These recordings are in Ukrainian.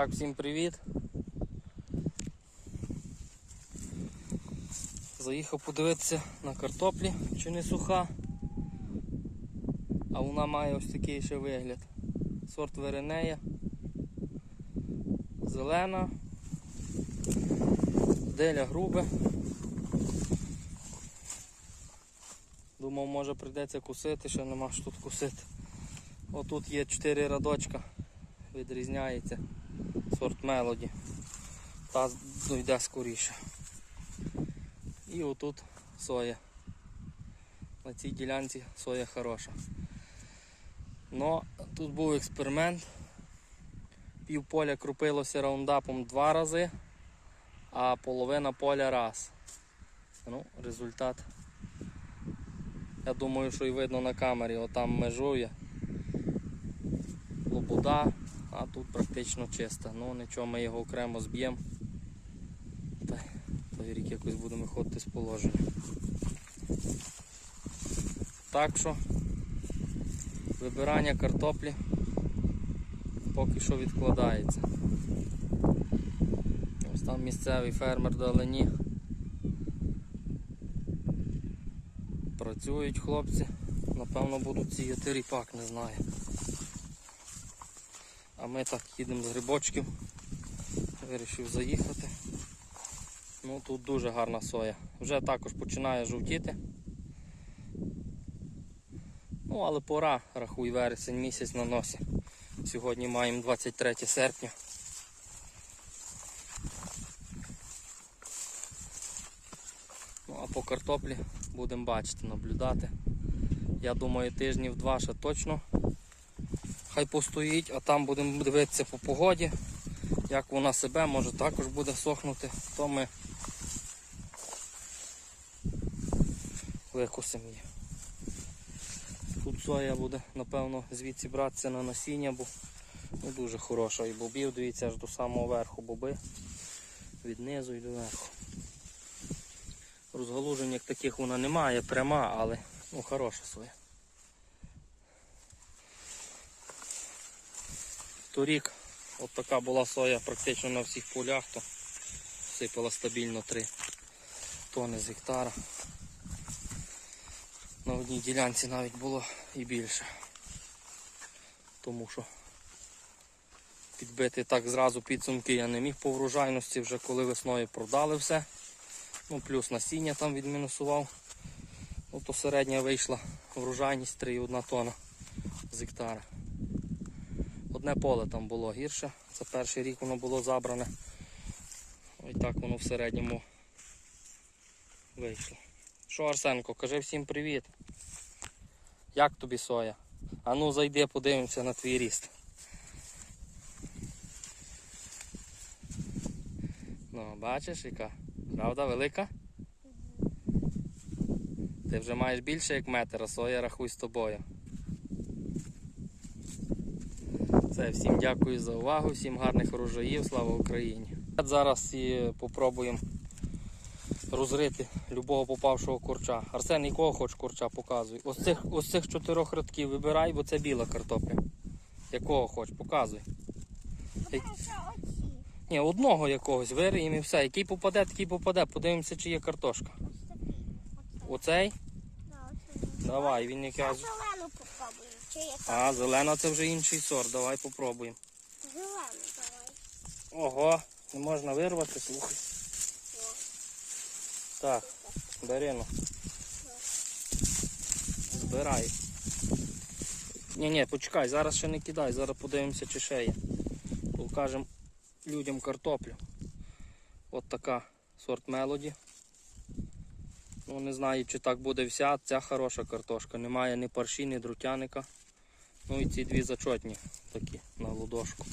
Так, всім привіт. Заїхав подивитися на картоплі, чи не суха. А вона має ось такий ще вигляд. Сорт Веренея. Зелена. Деля грубе. Думав, може прийдеться кусити, ще нема що тут кусити. Отут є 4 радочка, відрізняється сорт Мелоді. Та дойде скоріше. І отут соя. На цій ділянці соя хороша. Но тут був експеримент. Пів поля крупилося раундапом два рази, а половина поля раз. Ну, результат. Я думаю, що і видно на камері, отам межує. Лобода, а тут практично чиста. Ну нічого, ми його окремо зб'ємо. Та той рік якось будемо виходити з положення. Так що вибирання картоплі поки що відкладається. Ось там місцевий фермер далині. Працюють хлопці, напевно будуть сіяти ріпак, не знаю. А ми так їдемо з грибочків. Вирішив заїхати. Ну тут дуже гарна соя. Вже також починає жовтіти. Ну, але пора, рахуй, вересень місяць на носі. Сьогодні маємо 23 серпня. Ну а по картоплі будемо бачити, наблюдати. Я думаю, тижнів два ще точно хай постоїть, а там будемо дивитися по погоді, як вона себе, може також буде сохнути, то ми викусимо її. Тут соя буде, напевно, звідси братися на насіння, бо ну, дуже хороша. І бобів, дивіться, аж до самого верху боби, від низу і до верху. Розгалужень як таких вона немає, пряма, але ну, хороша соя. Торік от така була соя практично на всіх полях, то сипала стабільно 3 тони з гектара. На одній ділянці навіть було і більше. Тому що підбити так зразу підсумки я не міг по врожайності, вже коли весною продали все. Ну, плюс насіння там відмінусував. Ну, то середня вийшла врожайність 3,1 тонна з гектара. Одне поле там було гірше. Це перший рік воно було забране. І так воно в середньому вийшло. Що, Арсенко, кажи всім привіт. Як тобі соя? А ну зайди, подивимося на твій ріст. Ну, бачиш, яка? Правда, велика? Ти вже маєш більше як метр, а соя рахуй з тобою. Це всім дякую за увагу, всім гарних урожаїв, слава Україні. Зараз і попробуємо розрити любого попавшого курча. Арсен, якого хоч курча показуй. Ось цих, ось цих чотирьох рядків вибирай, бо це біла картопля. Якого хоч, показуй. Як- Ні, одного якогось вириємо і все. Який попаде, такий попаде. Подивимося, чи є картошка. Оцей? Давай, він якраз. Зелену попробуємо. Є А, зелена це вже інший сорт. Давай попробуємо. зелену давай. Ого, не можна вирвати, слухай. Так, бери ну. Збирай. Ні, ні, почекай, зараз ще не кидай, зараз подивимося, чи ще є. Покажемо людям картоплю. От така сорт Мелоді. Ну не знаю, чи так буде вся, ця хороша картошка. Немає ні парші, ні друтяника. Ну і ці дві зачотні такі на ладошку.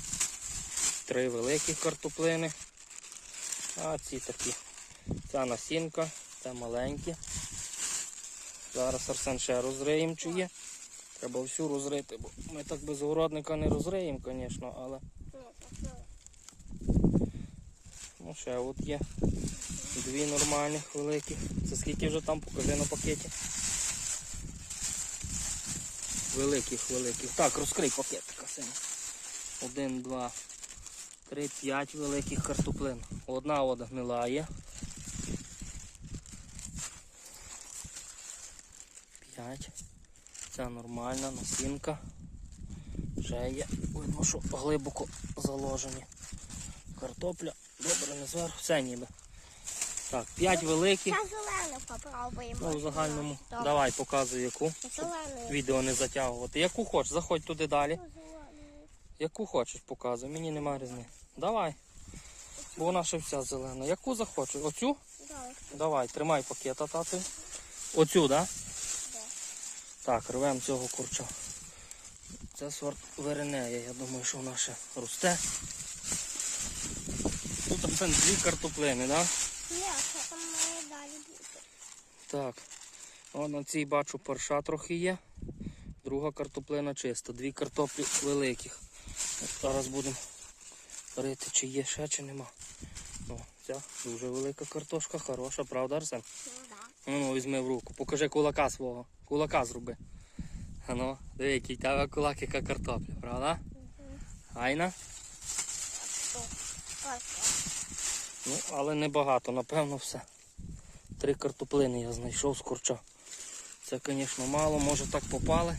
Три великі картоплини. А ці такі. Ця насінка, це маленькі. Зараз Арсен ще розриємо чи є. Треба всю розрити, бо ми так без огородника не розриємо, звісно, але ну, ще от є. Дві нормальних великих. Це скільки вже там покажи на пакеті. Великих, великих. Так, розкрий пакетика, син. Один, два, Три-п'ять великих картоплин. Одна вода гнилає. П'ять. Це нормальна насінка. Вже є. Видно, що глибоко заложені. Картопля. Добре, не зверху. Все ніби. Так, п'ять великих. Та зелену попробуємо. Ну, в загальному. Добре. Давай, показуй яку. Зелену. Відео не затягувати. Яку хочеш, заходь туди далі. Яку хочеш показуй, мені немає різниці. Давай. Бо вона ще вся зелена. Яку захочеш? Оцю? Давай, тримай пакета, тати. Оцю, так? Да? Да. Так, рвемо цього курча. Це сорт Веренея, я думаю, що вона ще росте. Тут дві картоплини, так? Да? Що там має далі бути? Так. О, на цій бачу парша трохи є. Друга картоплина чиста. Дві картоплі великих. От Зараз будемо рити, чи є ще, чи нема. О, ця дуже велика картошка, хороша, правда, Арсен? Ну, да. Ну, ну, візьми в руку. Покажи кулака свого. Кулака зроби. А ну, диви, який тебе кулак, яка картопля, правда? Айна? Ось. Ну, але небагато, напевно, все. Три картоплини я знайшов з курча. Це, звісно, мало, може так попали.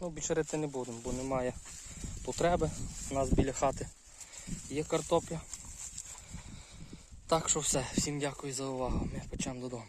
Ну, більше не будемо, бо немає потреби. У нас біля хати є картопля. Так що все. Всім дякую за увагу. Ми почнемо додому.